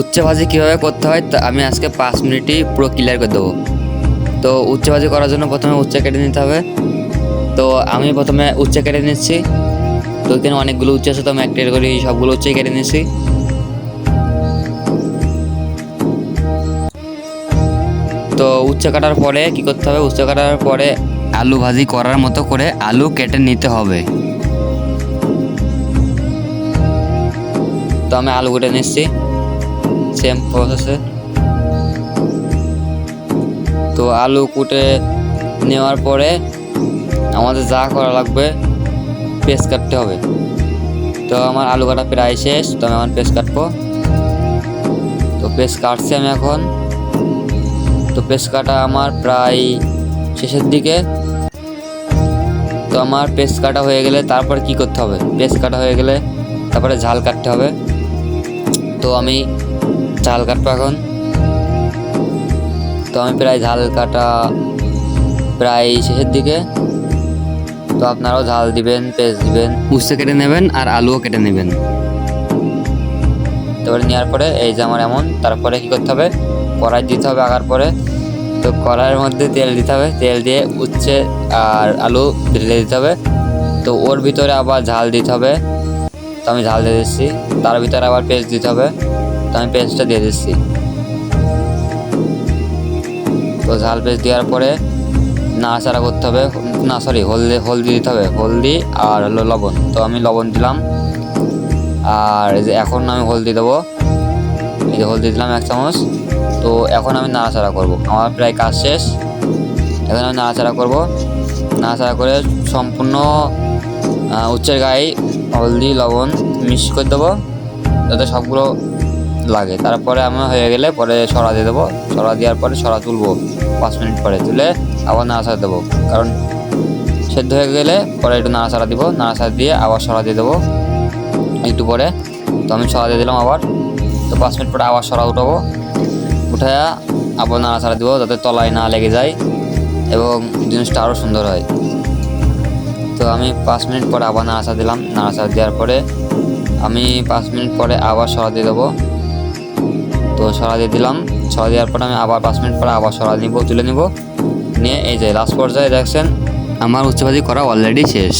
উচ্চে কীভাবে করতে হয় তা আমি আজকে পাঁচ মিনিটই পুরো ক্লিয়ার করে দেবো। তো উচ্চে করার জন্য প্রথমে উচ্চে কেটে নিতে হবে। তো আমি প্রথমে উচ্চে কেটে নিচ্ছি। তো এখানে অনেকগুলো উচ্চে আছে, তো আমি একটা করে সবগুলো উচ্চে কেটে নিচ্ছি। তো উচ্চে কাটার পরে কি করতে হবে? উচ্চে কাটার পরে আলু ভাজি করার মতো করে আলু কেটে নিতে হবে। তো আমি আলু কেটে নিচ্ছি। সেম প্রসেসে তো আলু কুটে নেওয়ার পরে আমাদের যা করা লাগবে পেস্ট কাটতে হবে। তো আমার আলু কাটা প্রায় শেষ, তো আমি এখন পেস্ট কাটবো। তো পেস্ট কাটছি আমি এখন। তো পেস্ট কাটা আমার প্রায় শেষের দিকে। তো আমার পেস্ট কাটা হয়ে গেলে তারপর কি করতে হবে? পেস্ট কাটা হয়ে গেলে তারপরে ঝাল কাটতে হবে। তো আমি ঝাল কাটবো এখন। তো আমি প্রায় ঝাল কাটা প্রায় শেষের দিকে। তো আপনারাও ঝাল দিবেন পেস্ট দিবেন। উচ্ছে কেটে নেবেন আর আলুও কেটে নেবেন। তারপরে নেওয়ার পরে এই যে আমার এমন তারপরে কি করতে হবে? কড়াই দিতে হবে আগার পরে। তো কড়াইয়ের মধ্যে তেল দিতে হবে। তেল দিয়ে উচ্ছে আর আলু ঢেলে দিতে হবে। তো ওর ভিতরে আবার ঝাল দিতে হবে। তো আমি ঝাল দিয়ে দিচ্ছি। তার ভিতরে আবার পেস্ট দিতে হবে। তো আমি পেস্টটা দিয়ে দিচ্ছি। তো ঝাল পেস্ট দেওয়ার পরে নাড়াচাড়া করতে হবে। না সরি হলদি হলদি দিতে হবে। হলদি আর হলো লবণ। তো আমি লবণ দিলাম। আর যে এখন আমি হলদি দেবো। এই যে হলদি দিলাম এক চামচ। তো এখন আমি নাড়াচাড়া করব। আমার প্রায় কাজ শেষ। এখন আমি নাড়াচাড়া করব। নাড়াচাড়া করে সম্পূর্ণ উচ্চের গায়ে হলদি, লবণ মিক্স করে দেবো। যাতে সবগুলো লাগে। তারপরে আমার হয়ে গেলে পরে সরা দিয়ে দেবো। সরা দেওয়ার পরে সরা তুলবো। পাঁচ মিনিট পরে তুলে আবার নাড়াচাড়া দেবো। কারণ সেদ্ধ হয়ে গেলে পরে একটু নাড়াচাড়া দিব। নাড়াচাড়া দিয়ে আবার সরা দিয়ে দেবো একটু পরে। তো আমি সরা দিয়ে দিলাম আবার। তো পাঁচ মিনিট পরে আবার সরা উঠাবো। উঠে আবার নাড়াচাড়া দিব যাতে তলায় না লেগে যায় এবং জিনিসটা আরও সুন্দর হয়। তো আমি পাঁচ মিনিট পরে আবার নাড়াচাড়া দিলাম। নাড়াচাড়া দেওয়ার পরে আমি পাঁচ মিনিট পরে আবার সরা দিয়ে দেবো। তো সরা দিয়ে দিলাম। সরা দেওয়ার পরে আমি আবার পাঁচ মিনিট পরে আবার সরা নিব, তুলে নিব। নিয়ে এই যে লাস্ট পর্যায়ে দেখছেন, আমার উচ্চবাদী করা অলরেডি শেষ।